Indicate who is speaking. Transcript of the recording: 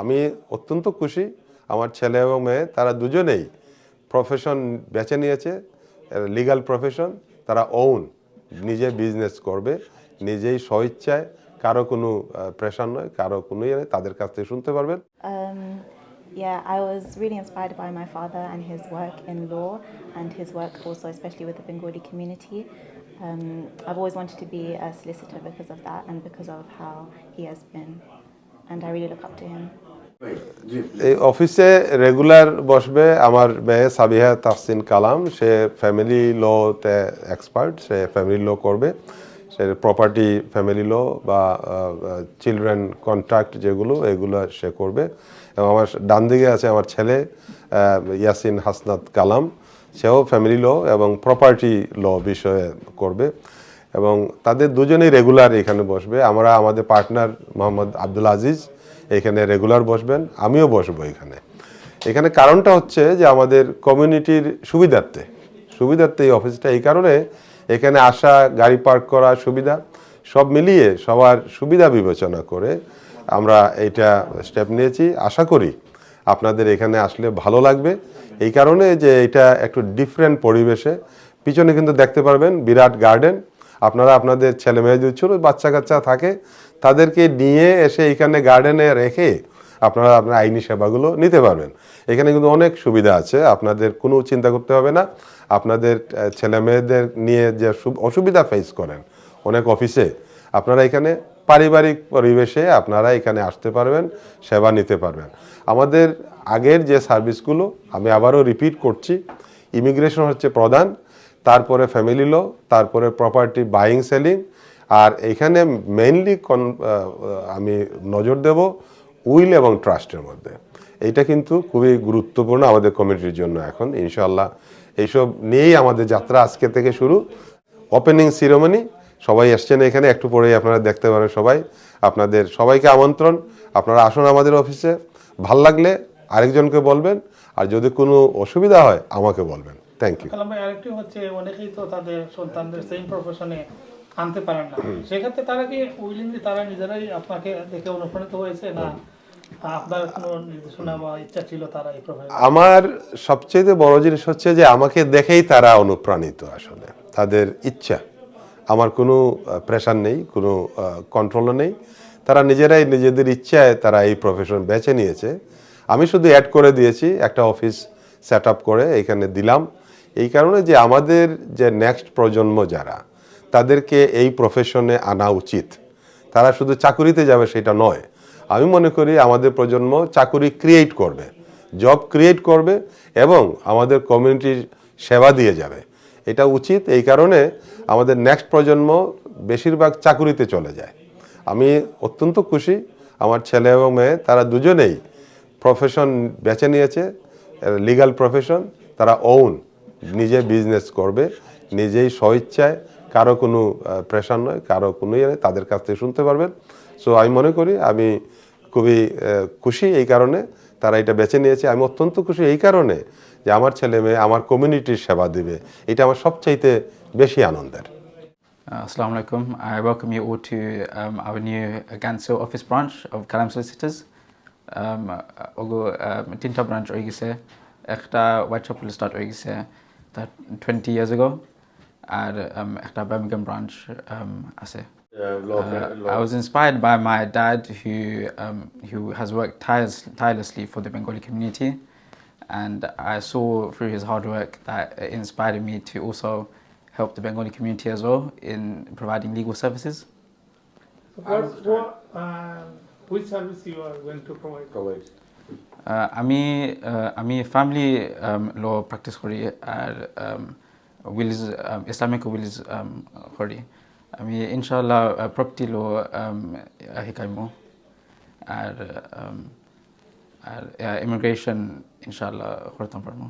Speaker 1: আমি অত্যন্ত খুশি আমার ছেলে এবং মেয়ে তারা দুজনেই প্রফেশন বেছে নিয়েছে লিগ্যাল প্রফেশন তারা ওন নিজে বিজনেস করবে নিজেই স্বইচ্ছায় কারও কোনো প্রেশার নয় কারও কোনো ইয়ে তাদের কাছ থেকে শুনতে পারবেন
Speaker 2: Um, yeah, I was really inspired by my father and his work in law and his work also, especially with the Bengali community. Um, I've always wanted to be a solicitor because of that and because of how he has been. And I really look up to him.
Speaker 1: এই অফিসে regular বসবে আমার মেয়ে সাবিহা তাহসিন কালাম। সে family লতে expert সে family law করবে। সে প্রপার্টি ফ্যামিলি ল বা চিলড্রেন কন্ট্রাক্ট যেগুলো, এগুলো সে করবে। এবং আমার ডান দিকে আছে আমার ছেলে ইয়াসিন হাসনাত কালাম। সেও ফ্যামিলি ল এবং প্রপার্টি ল বিষয়ে করবে। এবং তাদের দুজনেই রেগুলার এখানে বসবে। আমরা আমাদের পার্টনার মোহাম্মদ আব্দুল আজিজ এখানে রেগুলার বসবেন, আমিও বসবো এখানে। এখানে কারণটা হচ্ছে যে আমাদের কমিউনিটির সুবিধার্থে সুবিধার্থে এই অফিসটা এই কারণে এখানে আসা, গাড়ি পার্ক করা সুবিধা, সব মিলিয়ে সবার সুবিধা বিবেচনা করে আমরা এইটা স্টেপ নিয়েছি। আশা করি আপনাদের এখানে আসলে ভালো লাগবে। এই কারণে যে এটা একটু ডিফারেন্ট পরিবেশে, পিছনে কিন্তু দেখতে পারবেন বিরাট গার্ডেন আপনারা আপনাদের ছেলে মেয়ে যদি ছোটো বাচ্চা কাচ্চা থাকে, তাদেরকে নিয়ে এসে এখানে গার্ডেনে রেখে আপনারা আপনার আইনি সেবাগুলো নিতে পারবেন। এখানে কিন্তু অনেক সুবিধা আছে, আপনাদের কোনো চিন্তা করতে হবে না। আপনাদের ছেলে মেয়েদের নিয়ে যে অসুবিধা ফেস করেন, অনেক অফিসে আপনারা এখানে পারিবারিক পরিবেশে আপনারা এখানে আসতে পারবেন, সেবা নিতে পারবেন। আমাদের আগের যে সার্ভিসগুলো আমি আবারও রিপিট করছি ইমিগ্রেশন হচ্ছে প্রধান তারপরে ফ্যামিলি ল তারপরে প্রপার্টি বাইং সেলিং আর এখানে মেইনলি আমি নজর দেব উইল এবং ট্রাস্টের মধ্যে। এইটা কিন্তু খুবই গুরুত্বপূর্ণ আমাদের কমিটির জন্য এখন ইনশাল্লাহ এইসব নিয়েই আমাদের যাত্রা আজকে থেকে শুরু। ওপেনিং সিরোমনি সবাই এসছেন এখানে, একটু পরেই আপনারা দেখতে পারেন সবাই। আপনাদের সবাইকে আমন্ত্রণ, আপনারা আসুন আমাদের অফিসে। ভালো লাগলে আরেকজনকে বলবেন, আর যদি কোনো অসুবিধা হয়, আমাকে বলবেন। থ্যাংক ইউ
Speaker 3: কালাম ভাই আরেকটি হচ্ছে অনেকেই তো তাদের সন্তানদের সেম প্রফেশনে আনতে পারেন না। সেক্ষেত্রে তারা কি উইলিংলি তারা নিজেরাই আপনাকে দেখে অনুপ্রাণিত হয়েছে না
Speaker 1: আমার সবচেয়ে বড় জিনিস হচ্ছে যে আমাকে দেখেই তারা অনুপ্রাণিত আসলে। তাদের ইচ্ছা। আমার কোনো প্রেশার নেই কোনো কন্ট্রোলও নেই। তারা নিজেরাই নিজেদের ইচ্ছায় তারা এই প্রফেশন বেছে নিয়েছে। আমি শুধু অ্যাড করে দিয়েছি একটা অফিস সেট আপ করে এখানে দিলাম। এই কারণে যে আমাদের যে নেক্সট প্রজন্ম যারা, তাদেরকে এই প্রফেশনে আনা উচিত। তারা শুধু চাকুরিতে যাবে সেটা নয়। আমি মনে করি আমাদের প্রজন্ম চাকুরি ক্রিয়েট করবে। জব ক্রিয়েট করবে এবং আমাদের কমিউনিটির সেবা দিয়ে যাবে। এটা উচিত এই কারণে আমাদের নেক্সট প্রজন্ম বেশিরভাগ চাকুরিতে চলে যায়। আমি অত্যন্ত খুশি, আমার ছেলে এবং মেয়ে, তারা দুজনেই প্রফেশন বেছে নিয়েছে লিগ্যাল প্রফেশন তারা ওন নিজে বিজনেস করবে নিজেই স্বইচ্ছায় কারও কোনো প্রেশার নয় কারও কোনো ইয়ে তাদের কাছ থেকে শুনতে পারবেন। সো আমি মনে করি আমি খুবই খুশি এই কারণে তারা এটা বেছে নিয়েছে। আমি অত্যন্ত খুশি এই কারণে যে আমার ছেলে মেয়ে আমার কমিউনিটির সেবা দিবে। এটা আমার সবচাইতে বেশি আনন্দের।
Speaker 4: Uh, Assalamu alaikum. I welcome you all to um, our new Gansu office branch of Kalam Solicitors. Um, ওগো তিনটা ব্রাঞ্চ হয়ে গেছে। একটা হোয়াইট চ্যাপেল স্টার্ট হয়ে গেছে তার টোয়েন্টি ইয়ার্স এগো আর um, একটা বার্মিগাম ব্রাঞ্চ um, আছে Uh, I was inspired by my dad, who um, who has worked tires, tirelessly for the Bengali community, and I saw through his hard work that it inspired me to also help the Bengali community as well in providing legal services.
Speaker 3: What, what, um, which service you are going to provide?
Speaker 4: Uh, আমি আমি family ল practice করি আর Wills Islamic Wills করি। আমি ইনশাল্লাহ property law শিকাইমো। আর um, আর immigration ইনশাল্লাহ করতাম পারব